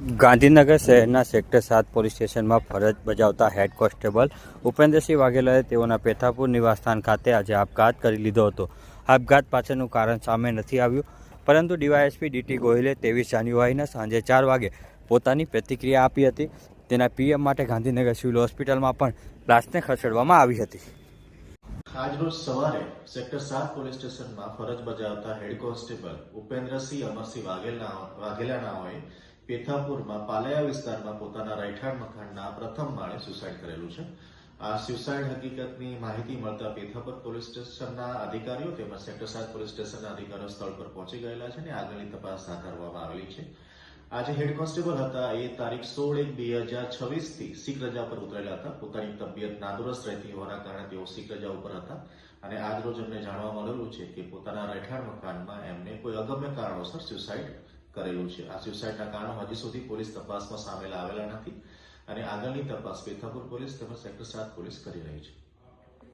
ગાંધીનગર શહેરના સેક્ટર સાત પોલીસ સ્ટેશનમાં ફરજ બજાવતા હેડ કોન્સ્ટેબલ ઉપેન્દ્રસિંહ વાઘેલાએ તેઓના પેથાપુર નિવાસસ્થાન ખાતે આજે આપઘાત કરી લીધો હતો. આપઘાત પાછળનું કારણ સામે નથી આવ્યું, પરંતુ ડીવાયએસપી ડીટી ગોહિલે ત્રેવીસ જાન્યુઆરીના સાંજે ચાર વાગે પોતાની પ્રતિક્રિયા આપી હતી. તેના પીએમ માટે ગાંધીનગર સિવિલ હોસ્પિટલમાં પણ લાશને ખસેડવામાં આવી હતી. આજરોજ સવારે સેક્ટર સાત પોલીસ સ્ટેશનમાં ફરજ બજાવતા હેડ કોન્સ્ટેબલ ઉપેન્દ્રસિંહ અમરસિંહ વાઘેલા વાઘેલાનાઓએ પેથાપુરમાં, પાલયા વિસ્તારમાં પોતાના રહેઠાણ મકાનના પ્રથમ માળે સુસાઇડ કરેલું છે. આ સુસાઇડ હકીકતની માહિતી મળતા પેથાપુર પોલીસ સ્ટેશનના અધિકારીઓ તેમજ સેક્ટર સાત પોલીસ સ્ટેશનના અધિકારીઓ સ્થળ પર પહોંચી ગયેલા છે અને આગળની તપાસ હાથ ધરવામાં આવેલી છે. આજે હેડ કોન્સ્ટેબલ હતા. એ તારીખ સોળ એક બે હજાર છવ્વીસથી શીખ રજા પર ઉતરેલા હતા. પોતાની તબિયત નાદુરસ્ત રહેતી હોવાના કારણે તેઓ શીખ રજા ઉપર હતા અને આજ રોજ અમને જાણવા મળેલું છે કે પોતાના રહેઠાણ મકાનમાં એમને કોઈ અગમ્ય કારણોસર સ્યુસાઇડ કરેલું છે. આ સ્યુસાઇડના કારણો હજી સુધી પોલીસ તપાસમાં સામેલ આવેલા નથી અને આગળની તપાસ પેથાપુર પોલીસ તેમજ સેક્ટર સાત પોલીસ કરી રહી છે.